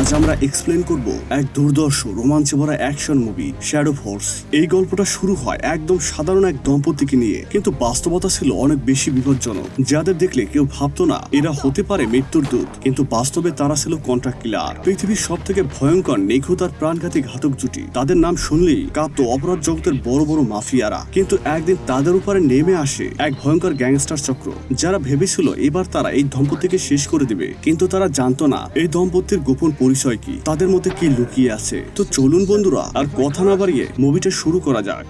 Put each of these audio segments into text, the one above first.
আজ আমরা এক্সপ্লেন করব এক দুর্দর্শ রোমাঞ্চে ভরা অ্যাকশন মুভি শ্যাডো ফোর্স এই গল্পটা শুরু হয় একদম সাধারণ এক দম্পতিকে নিয়ে, কিন্তু বাস্তবতা ছিল অনেক বেশি বিপজ্জনক। যাদের দেখলে কেউ ভাবতো না, এরা হতে পারে মৃত্যুর দূত, কিন্তু বাস্তবে তারা ছিল কন্ট্রাক্ট কিলার পৃথিবীর সব থেকে ভয়ঙ্কর নিখুঁত আর প্রাণঘাতী ঘাতক জুটি তাদের নাম শুনলেই কাঁপতো অপরাধ জগতের বড় বড় মাফিয়ারা। কিন্তু একদিন তাদের উপরে নেমে আসে এক ভয়ঙ্কর গ্যাংস্টার চক্র। যারা ভেবেছিল এবার তারা এই দম্পতিকে শেষ করে দিবে, কিন্তু তারা জানতো না, এই দম্পতির গোপন পরিচয় কি? তাদের মধ্যে কি লুকিয়ে আছে? তো চলুন বন্ধুরা, আর কথা না বাড়িয়ে মুভিটা শুরু করা যাক।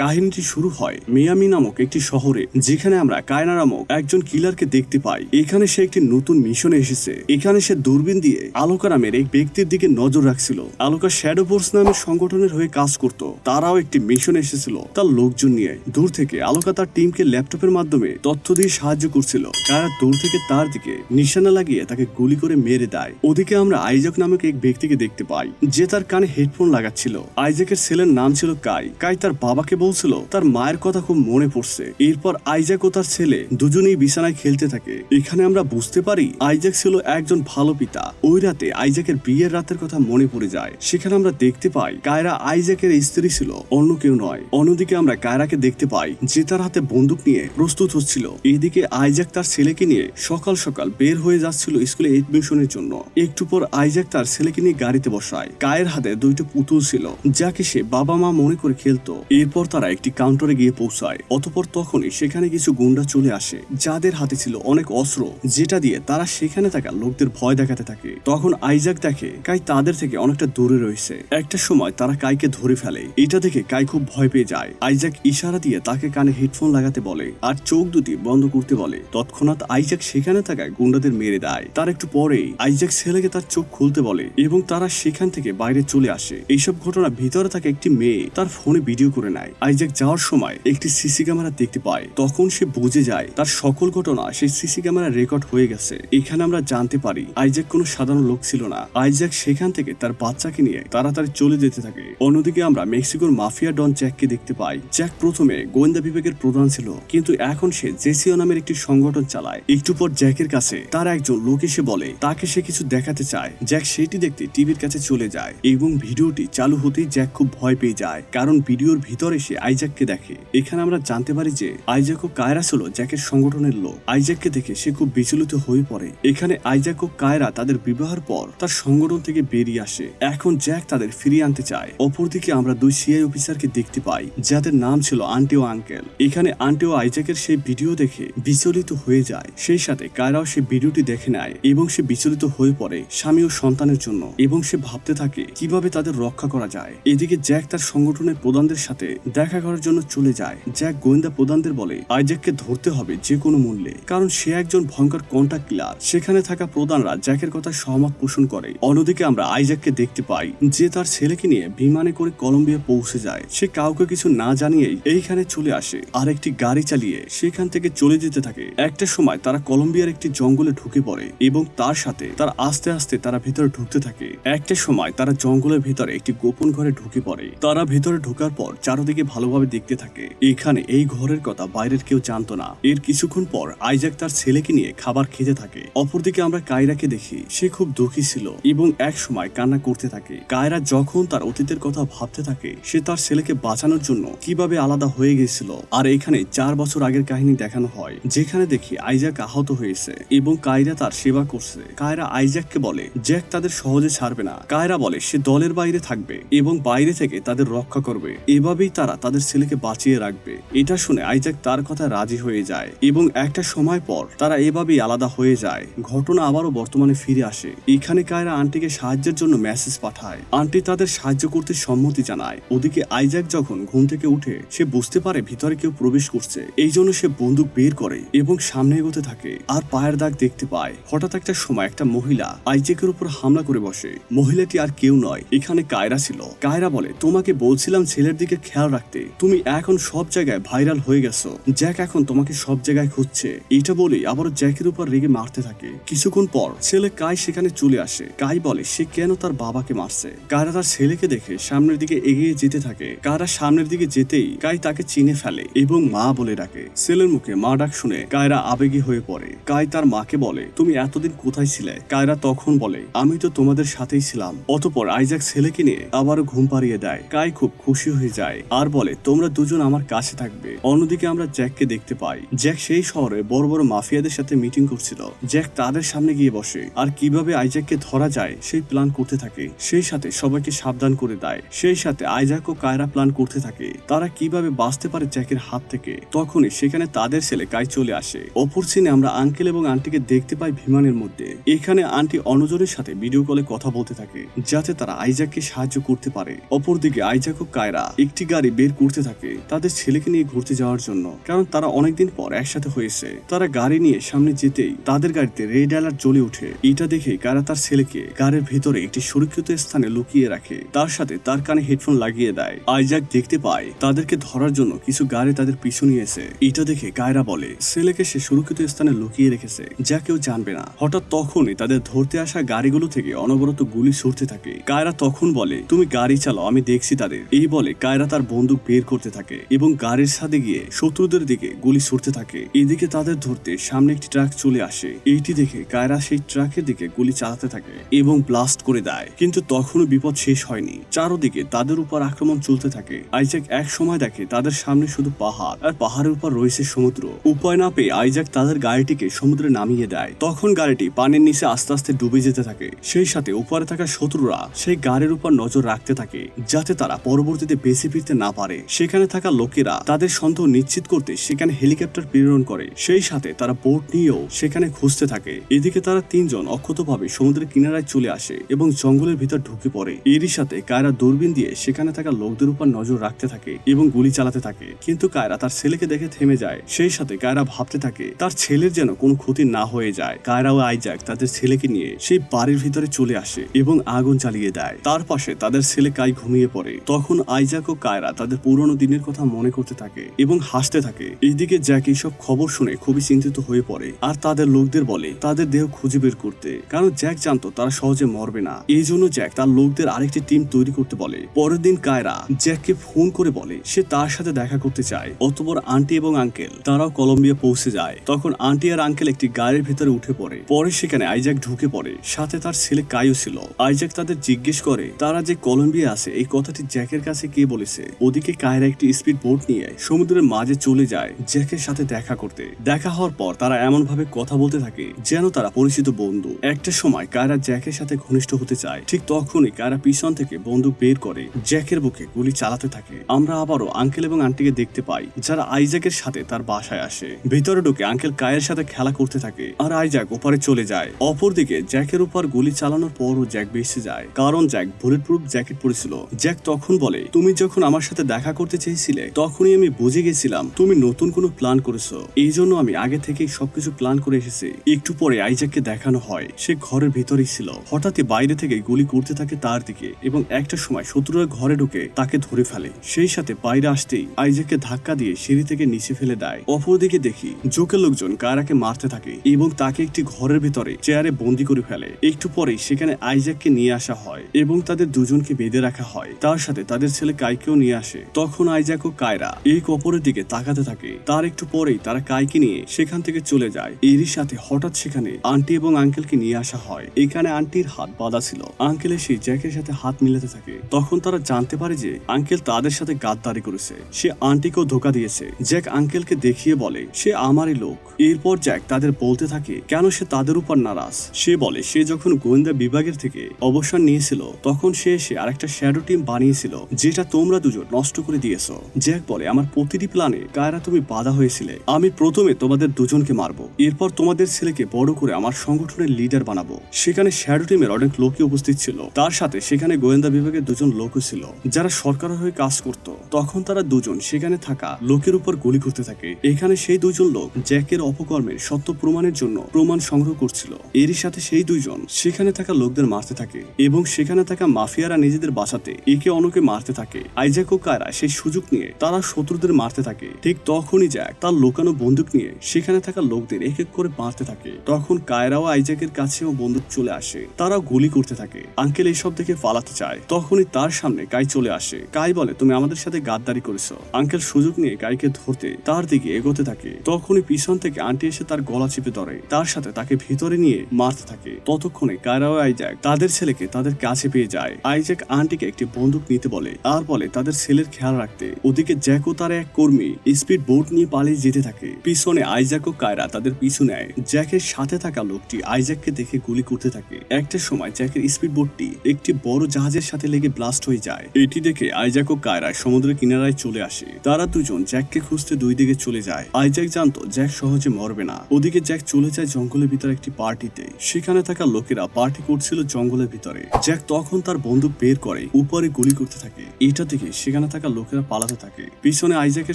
কাহিনীটি শুরু হয় মিয়ামি নামক একটি শহরে, যেখানে আমরা কায়না নামক একজন কিলারকে দেখতে পাই। এখানে সে একটি নতুন মিশনে এসেছে। এখানে সে দূরবীন দিয়ে আলোকা নামের এক ব্যক্তির দিকে নজর রাখছিল। আলোকা শ্যাডো ফোর্স নামের সংগঠনের হয়ে কাজ করত। তারাও একটি মিশনে এসেছিল তার লোকজন নিয়ে। দূর থেকে আলোকা তার টিমকে ল্যাপটপের মাধ্যমে তথ্য দিয়ে সাহায্য করছিল। কারা দূর থেকে তার দিকে নিশানা লাগিয়ে তাকে গুলি করে মেরে দেয়। ওদিকে আমরা আইজাক নামক এক ব্যক্তিকে দেখতে পাই, যে তার কানে হেডফোন লাগাচ্ছিল। আইজাকের ছেলের নাম ছিল কাই। কাই তার বাবাকে বলছিল, তার মায়ের কথা খুব মনে পড়ছে। এরপর আইজাক ও তার ছেলে দুজনেই বিছানায় খেলতে থাকে। এখানে আমরা বুঝতে পারি আইজাক ছিল একজন ভালো পিতা। ওই রাতে আইজাকের বিয়ের রাতের কথা মনে পড়ে যায়। সেখানে আমরা দেখতে পাই, কায়রা আইজাকের স্ত্রী ছিল, অন্য কেউ নয়। অন্যদিকে আমরা কায়রাকে দেখতে পাই, যে তার হাতে বন্দুক নিয়ে প্রস্তুত হচ্ছিল। এইদিকে আইজাক তার ছেলেকে নিয়ে সকাল সকাল বের হয়ে যাচ্ছিল স্কুলে এডমিশনের জন্য। একটু পর আইজাক তার ছেলেকে নিয়ে গাড়িতে বসায়। কায়ের হাতে দুইটা পুতুল ছিল, যাকে সে বাবা মা মনে করে খেলতো। এরপর তারা একটি কাউন্টারে গিয়ে পৌঁছায়। অতপর তখনই সেখানে কিছু গুন্ডা চলে আসে, যাদের হাতে ছিল অনেক অস্ত্র, যেটা দিয়ে তারা সেখানে থাকা লোকদের ভয় দেখাতে থাকে। তখন আইজাক দেখে কাই তাদের থেকে অনেকটা দূরে রয়েছে। একটা সময় তারা কাইকে ধরে ফেলে। এটা দেখে কাই খুব ভয় পেয়ে যায়। আইজাক ইশারা দিয়ে তাকে কানে হেডফোন লাগাতে বলে আর চোখ দুটি বন্ধ করতে বলে। তৎক্ষণাৎ আইজাক সেখানে থাকা গুন্ডাদের মেরে দেয়। তার একটু পরেই আইজাক ছেলেকে তার চোখ খুলতে বলে এবং তারা সেখান থেকে বাইরে চলে আসে। এইসব ঘটনা ভিতরে থাকা একটি মেয়ে তার ফোনে ভিডিও করে নেয়। আইজাক যাওয়ার সময় একটি সিসি ক্যামেরা দেখতে পায়। তখন সে বুঝে যায়, তার সকল ঘটনা সেই সিসি ক্যামেরা রেকর্ড হয়ে গেছে। এখানে আমরা জানতে পারি, আইজাক কোনো সাধারণ লোক ছিল না। আইজাক সেখান থেকে তার বাচ্চাকে নিয়ে তাড়াতাড়ি চলে যেতে থাকে। অন্যদিকে আমরা মেক্সিকোর মাফিয়া ডন জ্যাককে দেখতে পাই। জ্যাক প্রথমে গোয়েন্দা বিভাগের প্রধান ছিল, কিন্তু এখন সে জেসিও নামের একটি সংগঠন চালায়। একটু পর জ্যাকের কাছে তার একজন লোক এসে বলে, তাকে সে কিছু দেখাতে চায়। জ্যাক সেটি দেখতে টিভির কাছে চলে যায় এবং ভিডিওটি চালু হতেই জ্যাক খুব ভয় পেয়ে যায়, কারণ ভিডিওর ভিতরে সে আইজাককে দেখে। এখানে আমরা জানতে পারি যে আইজাক ও কায়রা ছিল জ্যাকের সংগঠনের লোক। আইজাককে দেখে সে খুব বিচলিত হয়ে পড়ে। এখানে আইজাক ও কায়রা তাদের বিবাহের পর তার সংগঠন থেকে বেরিয়ে আসে। এখন জ্যাক তাদের ফিরিয়ে আনতে চায়। অপরদিকে আমরা দুই সিআই অফিসারকে দেখতে পাই, যাদের নাম ছিল আন্টি ও আঙ্কেল। এখানে আন্টি ও আইজাকের সেই ভিডিও দেখে বিচলিত হয়ে যায়। সেই সাথে কায়রাও সে ভিডিওটি দেখে নেয় এবং সে বিচলিত হয়ে পড়ে স্বামী ও সন্তানের জন্য এবং সে ভাবতে থাকে, কীভাবে তাদের রক্ষা করা যায়? এদিকে জ্যাক তার সংগঠনের প্রধানদের সাথে দেখা করার জন্য চলে যায়। জ্যাক গোয়েন্দা প্রধানদের বলে আইজ্যাককে ধরতে হবে যে কোনো মূল্যে, কারণ সে একজন ভয়ঙ্কর কন্টাক্ট কিলার সেখানে থাকা প্রধানরা জ্যাকের কথা সহমত পোষণ করে। অন্যদিকে আমরা আইজ্যাককে দেখতে পাই, যে তার ছেলেকে নিয়ে বিমানে করে কলম্বিয়া পৌঁছে যায়। সে কাউকে কিছু না জানিয়েই এইখানে চলে আসে। আর একটি গাড়ি চালিয়ে সেখান থেকে চলে যেতে থাকে। একটা সময় তারা কলম্বিয়ার একটি জঙ্গলে ঢুকে পড়ে এবং তার সাথে তার আস্তে আস্তে তারা ভেতরে ঢুকতে থাকে। একটা সময় তারা জঙ্গলের ভেতরে একটি গোপন ঘরে ঢুকে পড়ে। তারা ভেতরে ঢোকার পর চারদিকে ভালোভাবে দেখতে থাকে। এখানে এই ঘরের কথা বাইরের কেউ জানতো না। এর কিছুক্ষণ পর আইজাক তার ছেলেকে নিয়ে খাবার খেতে থাকে। অপরদিকে আমরা কায়রাকে দেখি, সে খুব দুঃখী ছিল এবং এক সময় কান্না করতে থাকে। কায়রা যখন তার অতীতের কথা ভাবতে থাকে, সে তার ছেলেকে বাঁচানোর জন্য কীভাবে আলাদা হয়ে গেছিল আর এখানে চার বছর আগের কাহিনী দেখানো হয়, যেখানে দেখি আইজাক আহত হয়েছে এবং কায়রা তার সেবা করছে। কায়রা আইজাককে বলে, জ্যাক তাদের সহজে ছাড়বে না। কায়রা বলে, সে দলের বাইরে থাকবে এবং বাইরে থেকে তাদের রক্ষা করবে। এভাবেই তারা তাদের ছেলেকে বাঁচিয়ে রাখবে। এটা শুনে আইজাক তার কথা রাজি হয়ে যায় এবং একটা সময় পর তারা এভাবেই আলাদা হয়ে যায়। ঘটনা আবারও বর্তমানে ফিরে আসে। এখানে কায়রা আন্টিকে সাহায্যের জন্য মেসেজ পাঠায়। আন্টি তাদের সাহায্য করতে সম্মতি জানায়। ওদিকে আইজাক যখন ঘুম থেকে উঠে, সে বুঝতে পারে ভিতরে কেউ প্রবেশ করছে। এই জন্য সে বন্দুক বের করে এবং সামনে এগোতে থাকে আর পায়ের দাগ দেখতে পায়। হঠাৎ একটা সময় একটা মহিলা আইজাকের উপর হামলা করে বসে। মহিলাটি আর কেউ নয়, এখানে কায়রা ছিল। কায়রা বলে, তোমাকে বলছিলাম ছেলের দিকে খেয়াল রাখতে রাখতে তুমি এখন সব জায়গায় ভাইরাল হয়ে গেছো। জ্যাক এখন তোমাকে সব জায়গায় খুঁজছে। এটা বলেই আবারও জ্যাকের উপর রেগে মারতে থাকে। কিছুক্ষণ পর ছেলে কাই সেখানে চলে আসে। কাই বলে, সে কেন তার বাবাকে মারছে? কারা তার ছেলেকে দেখে সামনের দিকে এগিয়ে যেতে থাকে। কারা সামনের দিকে যেতেই কাই তাকে চিনে ফেলে এবং মা বলে ডাকে। ছেলের মুখে মা ডাক শুনে কায়রা আবেগী হয়ে পড়ে। কাই তার মাকে বলে, তুমি এতদিন কোথায় ছিলে? কায়রা তখন বলে, আমি তো তোমাদের সাথেই ছিলাম। অতপর আইজাক ছেলেকে নিয়ে আবার ঘুম পাড়িয়ে দেয়। কাই খুব খুশি হয়ে যায়। আর বলে, তোমরা দুজন আমার কাছে থাকবে। অন্যদিকে আমরা জ্যাককে দেখতে পাই। জ্যাক সেই শহরে বড় বড় মাফিয়াদের সাথে মিটিং করছিল। জ্যাক তাদের সামনে গিয়ে বসে। আর কীভাবে আইজাককে ধরা যায়, সেই প্ল্যান করতে থাকে। সেই সাথে সবাইকে সাবধান করে দেয়। সেই সাথে আইজাক ও কায়রা প্ল্যান করতে থাকে। তারা কীভাবে বাঁচতে পারে জ্যাকের হাত থেকে? তখনই সেখানে তাদের ছেলে কাই চলে আসে। অপর সিনে আমরা আঙ্কেল এবং আন্টিকে দেখতে পাই বিমানের মধ্যে। এখানে আন্টি অনুজনের সাথে ভিডিও কলে কথা বলতে থাকে, যাতে তারা আইজাককে সাহায্য করতে পারে। অপরদিকে আইজাক ও কায়রা একটি গাড়ি বের করতে থাকে তাদের ছেলেকে নিয়ে ঘুরতে যাওয়ার জন্য। কারণ তারা অনেকদিন পর একসাথে হয়েছে। তারা গাড়ি নিয়ে সামনে যেতেই তাদের গাড়িতে রেড অ্যালার্ট জ্বলে ওঠে। এটা দেখে কারা তার ছেলেকে গাড়ির ভেতরে একটি সুরক্ষিত স্থানে লুকিয়ে রাখে। তার সাথে তার কানে হেডফোন লাগিয়ে দেয়। আইজাক দেখতে পায়, তাদেরকে ধরার জন্য কিছু গাড়ি তাদের পিছু নিয়েছে। এটা দেখে কায়রা বলে, ছেলেকে সে সুরক্ষিত স্থানে লুকিয়ে রেখেছে, যা কেউ জানবে না। হঠাৎ তখনই তাদের ধরতে আসা গাড়িগুলো থেকে অনবরত গুলি ছুটতে থাকে। কায়রা তখন বলে, তুমি গাড়ি চালাও, আমি দেখছি তাদের। এই বলে কায়রা তার বন্দুক বের করতে থাকে এবং গাড়ির সাথে গিয়ে শত্রুদের দিকে গুলি ছুটতে থাকে। এদিকে তাদের ধরতে সামনে একটি ট্রাক চলে আসে। এইটি দেখে কায়রা সেই ট্রাকের দিকে গুলি চালাতে থাকে এবং ব্লাস্ট করে দেয়। কিন্তু তখনও বিপদ শেষ হয়নি। চারদিকে তাদের উপর আক্রমণ চলতে থাকে। আইজাক এক সময় দেখে তাদের সামনে শুধু পাহাড় আর পাহাড়ের উপর রয়েছে সমুদ্র। উপায় না পেয়ে আইজাক তাদের গাড়িটিকে সমুদ্রে নামিয়ে দেয়। তখন গাড়িটি পানির নিচে আস্তে আস্তে ডুবে যেতে থাকে। সেই সাথে উপরে থাকা শত্রুরা সেই গাড়ির উপর নজর রাখতে থাকে, যাতে তারা পরবর্তীতে বেঁচে ফিরতে না পারে। সেখানে থাকা লোকেরা তাদের সন্দেহ নিশ্চিত করতে সেখানে হেলিকপ্টার প্রেরণ করে। সেই সাথে তারা বোট নিয়েও সেখানে খুঁজতে থাকে। এদিকে তারা তিনজন অক্ষতভাবে সমুদ্রের কিনারায় চলে আসে এবং জঙ্গলের ভিতর ঢুকে পড়ে। এরই সাথে কায়রা দূরবীন দিয়ে সেখানে থাকা লোকদের উপর নজর রাখতে থাকে এবং গুলি চালাতে থাকে। কিন্তু কায়রা তার ছেলেকে দেখে থেমে যায়। সেই সাথে কায়রা ভাবতে থাকে, তার ছেলের যেন কোনো ক্ষতি না হয়ে যায়। কায়রা ও আইজাক তাদের ছেলেকে নিয়ে সেই বাড়ির ভিতরে চলে আসে এবং আগুন চালিয়ে দেয়। তার পাশে তাদের ছেলে কাই ঘুমিয়ে পড়ে। তখন আইজাক ও কায়রা তাদের পুরনো দিনের কথা মনে করতে থাকে এবং হাসতে থাকে। এইদিকে জ্যাক এইসব খবর শুনে খুবই চিন্তিত হয়ে পড়ে। আর তাদের লোকদের বলে, তাদের দেহ খুঁজে বের করতে। কারণ জ্যাক জানতো তারা সহজে মরবে না। এই জন্য জ্যাক তার লোকদের আরেকটি টিম তৈরি করতে বলে। পরের দিন কায়রা জ্যাককে ফোন করে বলে, সে তার সাথে দেখা করতে চায়। অতপর আন্টি এবং আঙ্কেল, তারাও কলম্বিয়া পৌঁছে যায়। তখন আন্টি আর আঙ্কেল একটি গাড়ির ভেতরে উঠে পড়ে। পরে সেখানে আইজাক ঢুকে পড়ে। সাথে তার ছেলে কায়ও ছিল। আইজাক তাদের জিজ্ঞেস করে, তারা যে কলম্বিয়া আছে, এই কথাটি জ্যাকের কাছে কে বলেছে? ওদিকে কায়রা একটি স্পিড বোট নিয়ে সমুদ্রের মাঝে চলে যায় জ্যাকের সাথে দেখা করতে। দেখা হওয়ার পর তারা এমন ভাবে কথা বলতে থাকে যেন তারা পরিচিত বন্ধু। একটা সময় কায়রা জ্যাকের সাথে ঘনিষ্ঠ হতে চায়। ঠিক তখনই কায়রা পিছন থেকে বন্দুক বের করে জ্যাকের বুকে গুলি চালাতে থাকে। আমরা আবারও আঙ্কেল এবং আন্টিকে দেখতে পাই, যারা আইজাকের সাথে তার বাসায় আসে। ভিতরে ঢুকে আঙ্কেল কায়ের সাথে খেলা করতে থাকে আর আইজাক ওপারে চলে যায়। অপরদিকে জ্যাকের উপর গুলি চালানোর পরও জ্যাক বেঁচে যায়, কারণ জ্যাক বুলেট প্রুফ জ্যাকেট পরেছিল। জ্যাক তখন বলে, তুমি যখন আমার সাথে দেখা করতে চেয়েছিলে, তখনই আমি বুঝে গেছিলাম তুমি নতুন কোনো প্ল্যান করেছ। এই জন্য আমি আগে থেকেই সবকিছু প্ল্যান করে এসেছি। একটু পরে আইজাককে দেখানো হয়। সে ঘরের ভেতরেই ছিল। হঠাৎই বাইরে থেকে গুলি করতে থাকে তার দিকে এবং একটা সময় শত্রুরা ঘরে ঢুকে তাকে ধরে ফেলে। সেই সাথে বাইরে আসতেই আইজাককে ধাক্কা দিয়ে সিঁড়ি থেকে নিচে ফেলে দেয়। অপরদিকে দেখি জোকের লোকজন কায়রাকে মারতে থাকে এবং তাকে একটি ঘরের ভিতরে চেয়ারে বন্দি করে ফেলে। একটু পরেই সেখানে আইজাককে নিয়ে আসা হয় এবং তাদের দুজনকে বেঁধে রাখা হয়। তার সাথে তাদের ছেলে কাইকেও নিয়ে আসে। তখন আইজাক ও কায়রা এই কপরের দিকে তাকাতে থাকে। তার একটু পরেই তারা কাইকে নিয়ে সেখান থেকে চলে যায়। এরই সাথে হঠাৎ সেখানে আন্টি এবং আঙ্কেলকে নিয়ে আসা হয়। এখানে আন্টির হাত বাঁধা ছিল। আঙ্কেল এসে জ্যাকের সাথে হাত মিলাতে থাকে। তখন তারা জানতে পারে যে আঙ্কেল তাদের সাথে গাদ্দারি করেছে। সে আন্টিকেও ধোকা দিয়েছে। জ্যাক আঙ্কেলকে দেখিয়ে বলে, সে আমারই লোক। এরপর জ্যাক তাদের বলতে থাকে, কেন সে তাদের উপর নারাজ? সে বলে, সে যখন গোয়েন্দা বিভাগের থেকে অবসর নিয়েছিল, তখন সে এসে আরেকটা শ্যাডো টিম বানিয়েছিল, যেটা তোমরা দুজন নষ্ট করে দিয়েছ। জ্যাক বলে, আমার প্রতিটি প্ল্যানে কায়রা তুমি বাধা হয়েছিলে। আমি প্রথমে তোমাদের দুজনকে মারবো। এরপর তোমাদের ছেলেকে বড় করে আমার সংগঠনের লিডার বানাবো। সেখানে শ্যাডো টিমের অনেক লোকই উপস্থিত ছিল। তার সাথে সেখানে গোয়েন্দা বিভাগের দুজন লোকও ছিল। যারা সরকারের হয়ে কাজ করত। তখন তারা দুজন সেখানে থাকা লোকের উপর গুলি করতে থাকে। এখানে সেই দুজন লোক জ্যাকের অপকর্মের সত্য প্রমাণের জন্য প্রমাণ সংগ্রহ করছিল। এরই সাথে সেই দুইজন সেখানে থাকা লোকদের মারতে থাকে এবং সেখানে থাকা মাফিয়ারা নিজেদের বাঁচাতে একে অন্যকে মারতে থাকে। আইজাক ও কায়রা সেই সুযোগ নিয়ে তারা শত্রুদের মারতে থাকে। ঠিক তখনই জ্যাক তার লোকানো বন্দুক নিয়ে সেখানে থাকা লোকদের এক এক করে মারতে থাকে। তখন কায়রা ও আইজাকের কাছেও বন্দুক চলে আসে। তারা গুলি করতে থাকে। আঙ্কেল এইসব দেখে পালাতে চায়। তখনই তার সামনে কাই চলে আসে। কাই বলে, তুমি আমাদের সাথে গাদ্দারি করেছ। আঙ্কেল সুযোগ নিয়ে কাইকে ধরতে তার দিকে এগোতে থাকে। তখনই পিছন থেকে আন্টি এসে তার গলা চেপে ধরে। তার সাথে তাকে ভিতরে নিয়ে মারতে থাকে। ততক্ষণে কায়রা ও আইজাক তাদের ছেলেকে তাদের কাছে পেয়ে যায়। আইজাক আন্টিকে একটি বন্দুক নিতে বলে। আর বলে, তাদের ছেলের খেয়াল রাখতে, ওদিকে জ্যাক তার এক কর্মী স্পিড বোট নিয়ে পালিয়ে যেতে থাকে। পিছনে আইজাক ও কায়রা তাদের পিছু নেয়। জ্যাকের সাথে থাকা লোকটি আইজাককে দেখে গুলি করতে থাকে। একটা সময় জ্যাকের স্পিড বোটটি একটি বড় জাহাজের সাথে লেগে ব্লাস্ট হয়ে যায়। এটি দেখে আইজাক ও কায়রা সমুদ্রের কিনারায় চলে আসে। তারা দুজন জ্যাককে খুঁজতে দুই দিকে চলে যায়। আইজাক জানতো জ্যাক সহজে মরবে না। ওদিকে জ্যাক চলে যায় জঙ্গলের ভিতরে একটি পার্টিতে। সেখানে থাকা লোকেরা পার্টি করছিল জঙ্গলের ভিতরে। জ্যাক তখন তার বন্দুক বের করে, উপরে গুলি করতে থাকে। এটা দেখে সেখানে থাকা লোকেরা পালাতে থাকে। পিছনে আইজাকের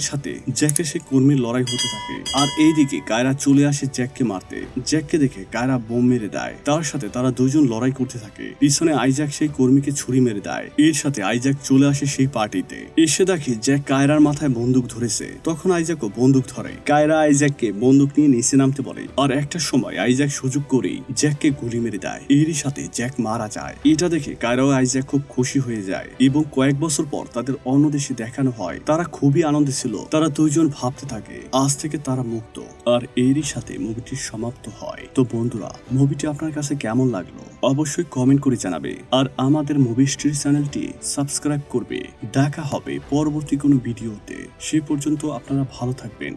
সাথে জ্যাকের সে কর্মীর লড়াই হতে থাকে। আর এইদিকে কায়রা চলে আসে জ্যাককে মারতে। জ্যাককে দেখে কায়রা বোম মেরে দেয়। তার সাথে তারা দুজন লড়াই করতে থাকে। পিছনে আইজাক সেই কর্মীকে ছুরি মেরে দেয়। এর সাথে আইজাক চলে আসে সেই পার্টিতে। এসে দেখে জ্যাক কায়রার মাথায় বন্দুক ধরেছে। তখন আইজাকও বন্দুক ধরে। কায়রা আইজাককে বন্দুক নিয়ে নিচে নামতে বলে। আর একটা সময় আইজাক সুযোগ করেই জ্যাককে গুলি মেরে দেয়। এরই সাথে জ্যাক মারা যায়। এটা দেখে কায়রা ও আইজাক খুব খুশি হয়ে যায়। এবং কয়েক বছর পর তাদের অন্য দেশে দেখানো হয়, তারা খুবই আনন্দে ছিল। তারা দুইজন ভাবতে থাকে, আজ থেকে তারা মুক্ত। আর এরই সাথে মুভিটি সমাপ্ত হয়। তো বন্ধুরা, মুভিটি আপনার কাছে কেমন লাগল? অবশ্যই কমেন্ট করে জানাবে। আর আমাদের মুভি স্ট্রি চ্যানেলটি সাবস্ক্রাইব করবে। দেখা হবে পরবর্তী কোনো ভিডিওতে। সে পর্যন্ত আপনারা ভালো থাকবেন।